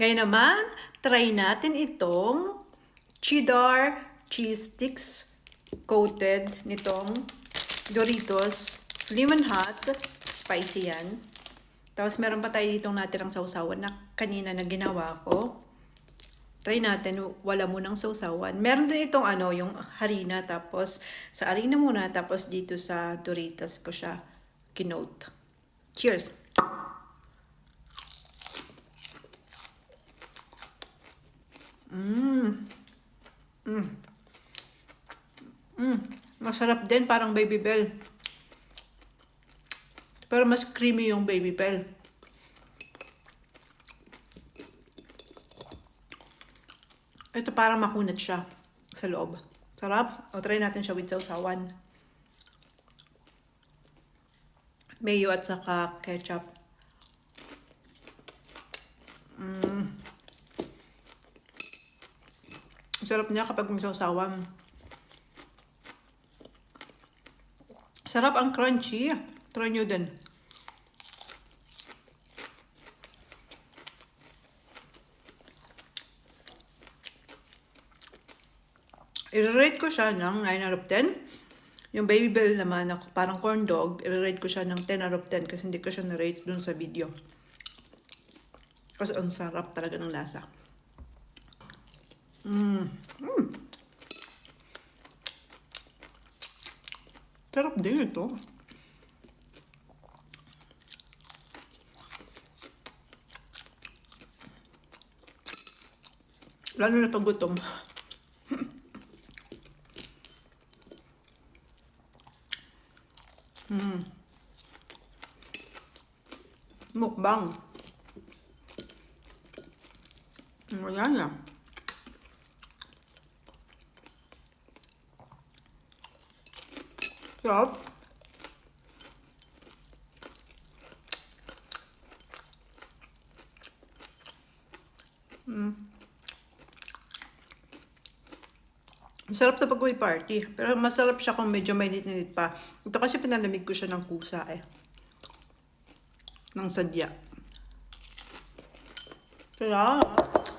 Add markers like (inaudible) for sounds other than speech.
Ngayon naman, try natin itong cheddar cheese sticks coated nitong Doritos Lemon Hot. Spicy yan. Tapos meron pa tayo ditong natirang sausawan na kanina na ginawa ko. Try natin, wala munang sausawan. Meron din itong ano, yung harina. Tapos sa harina muna, tapos dito sa Doritos ko siya kinote. Cheers! Mm, masarap din, parang baby bell. Pero mas creamy yung baby bell. Ito parang makunat siya sa loob. Sarap. O try natin siya with sausawan. Mayo at saka ketchup. Mm. Sarap niya kapag may sausawan. Sarap ang crunchy. Try nyo din. I-rate ko siya ng 9 out of 10. Yung baby bell naman, na parang corn dog, i-rate ko siya ng 10 out of 10 kasi hindi ko siya na-rate dun sa video. Kasi ang sarap talaga ng lasa. Mm. Mm. Sarap din ito. Lalo na pag gutom. (laughs) mm. Mukbang. Wala na. Sarap. Mm. Masarap to pag may party. Pero masarap siya kung medyo mainit-init pa. Ito kasi pinalamig ko siya ng kusa eh. Ng sadya. Sarap.